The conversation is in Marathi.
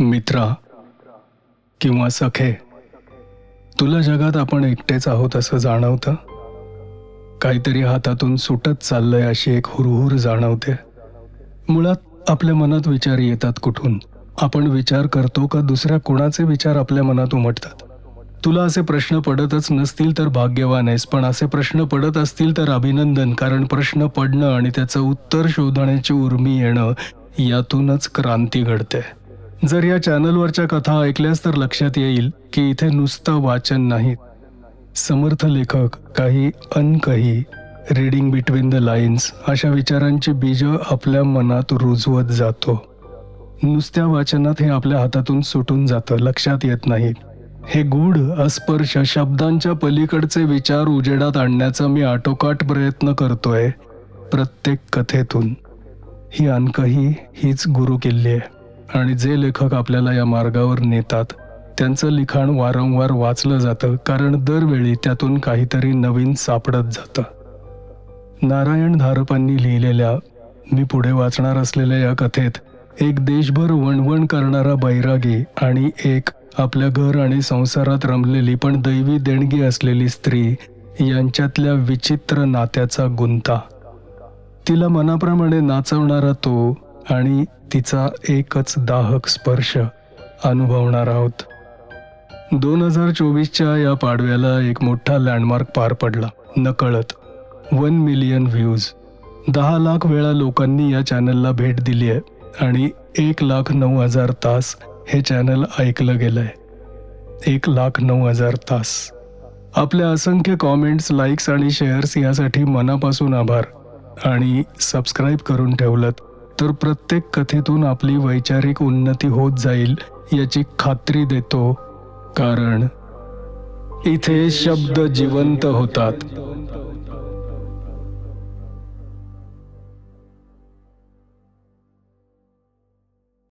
मित्रा किंवा सखे तुला जगात आपण एकटेच आहोत असं जाणवतं? काहीतरी हातातून सुटत चाललंय अशी एक हुरहुर जाणवते. मुळात आपल्या मनात विचार येतात कुठून? आपण विचार करतो का दुसऱ्या कोणाचे विचार आपल्या मनात उमटतात? तुला असे प्रश्न पडतच नसतील तर भाग्यवान आहेस पण असे प्रश्न पडत असतील तर अभिनंदन कारण प्रश्न पडणं आणि त्याचं उत्तर शोधण्याची उर्मी येणं यातूनच क्रांती घडते. जर या चॅनलवरच्या कथा ऐकल्यास तर लक्षात येईल की इथे नुसतं वाचन नाही. समर्थ लेखक काही अनकही रीडिंग बिटवीन द लाईन्स अशा विचारांची बीज आपल्या मनात रुजवत जातो. नुसत्या वाचनात हे आपल्या हातातून सुटून जातं लक्षात येत नाही. हे गूढ अस्पर्श शब्दांच्या पलीकडचे विचार उजेडात आणण्याचा मी आटोकाट प्रयत्न करतोय प्रत्येक कथेतून. ही अनकही हीच गुरुकिल्ली आहे. आणि जे लेखक आपल्याला या मार्गावर नेतात त्यांचं लिखाण वारंवार वाचलं जातं कारण दरवेळी त्यातून काहीतरी नवीन सापडत जातं. नारायण धारपांनी लिहिलेल्या मी पुढे वाचणार असलेल्या या कथेत एक देशभर वणवण करणारा बैरागी आणि एक आपल्या घर आणि संसारात रमलेली पण दैवी देणगी असलेली स्त्री यांच्यातल्या विचित्र नात्याचा गुंता. तिला मनाप्रमाणे नाचवणारा तो आणि तिचा एकच दाहक स्पर्श अनुभवणार आहोत. दोन हजार चोवीसच्या या पाडव्याला एक मोठा लँडमार्क पार पडला नकळत. वन मिलियन व्ह्यूज दहा लाख वेळा लोकांनी या चॅनलला भेट दिली आहे आणि एक लाख नऊ हजार तास हे चॅनल ऐकलं गेलं आहे एक लाख नऊ हजार तास. आपल्या असंख्य कॉमेंट्स लाईक्स आणि शेअर्स यासाठी मनापासून आभार आणि सबस्क्राईब करून ठेवलं तर प्रत्येक कथेतून आपली वैचारिक उन्नती होत जाईल याची खात्री देतो. कारण इथे शब्द जिवंत होतात.